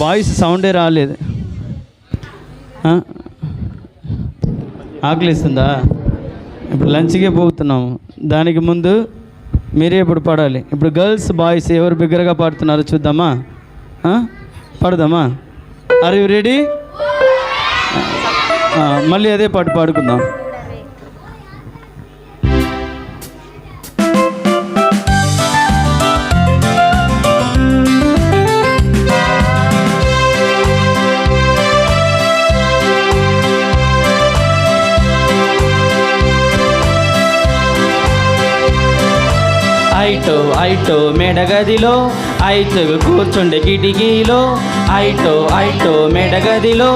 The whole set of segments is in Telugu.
వాయిస్ సౌండే రాలేదు. ఆకలిస్తుందా? ఇప్పుడు లంచ్కే పోతున్నాము. దానికి ముందు మీరే ఇప్పుడు పాడాలి. ఇప్పుడు గర్ల్స్ బాయ్స్ ఎవరు బిగ్గరగా పాడుతున్నారో చూద్దామా? పాడదామా? ఆర్ యు రెడీ మళ్ళీ అదే పాట పాడుకుందాం. ఐటో ఐటో మెడగదిలో ఐతుగు కూర్చుండే కిటికీలో ఐటో ఐటో మెడగదిలో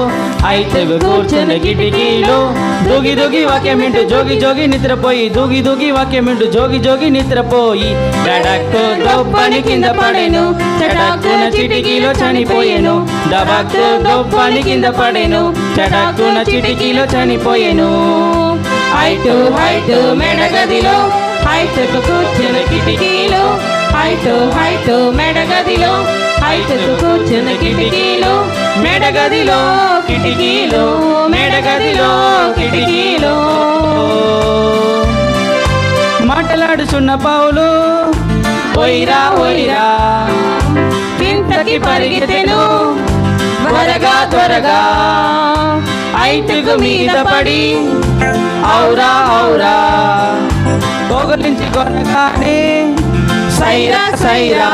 ఐతుగు కూర్చుండే కిటికీలో దూగి దూగి వాక్యమింటు జోగి జోగి నిద్రపోయి దూగి దూగి వాక్యమింటు జోగి జోగి నిద్రపోయి డడక్కు దొబ్బని కింద పడేను చటాక్కున చిటికీలో చనిపోయేను దబక్కు దొబ్బని కింద పడేను చటాక్కున చిటికీలో చనిపోయేను. ఐటు ఐటు మెడగదిలో హైటకు కూర్చున్న కిటికీలు హైటు హైటు మెడగదిలో హైటకు కూర్చున్న కిటికీలు మెడగదిలో కిటికీలు మెడగదిలో కిటికీలు. మాట్లాడుచున్న పావులు ఒయిరా ఒయిరా కింతకి పరిగెత్తెను త్వరగా త్వరగా ఐటుకు మీద పడి ఔరా ఔరా పోగలించి కొనగానే సైరా సైరా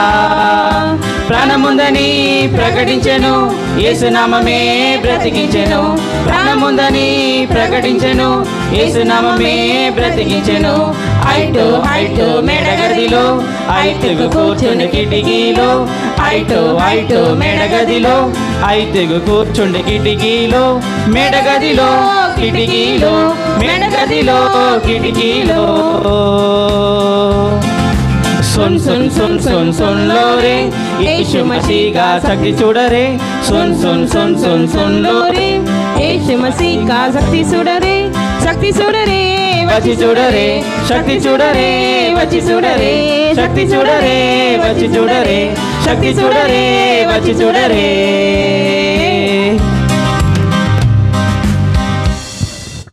ప్రాణముందని ప్రకటించెను. యేసునామమే బ్రతికించెను. ప్రాణముందని ప్రకటించెను. యేసునామమే బ్రతికించెను. ఐటు ఐటు మెడగదిలో ఐతుగు కూర్చుండి కిటికీలో. ఐటు ఐటు మెడగదిలో ఐతుగు కూర్చుండి కిటికీలో. మెడగదిలో కిటికీలో మెడగదిలో కిటికీలో. సున్ సున్ సున్ సున్ సున్లో రే. యేసు మసీగా శక్తి చూడరే. సున్ సున్ సున్ సున్ సున్లో రే. యేసు మసీహ్ కా శక్తి చూడరే. శక్తి చూడరే వచ్చి చూడరే. శక్తి చూడరే వచ్చి చూడరే. శక్తి చూడరే వచ్చి చూడరే. శక్తి చూడరే వచ్చి చూడరే.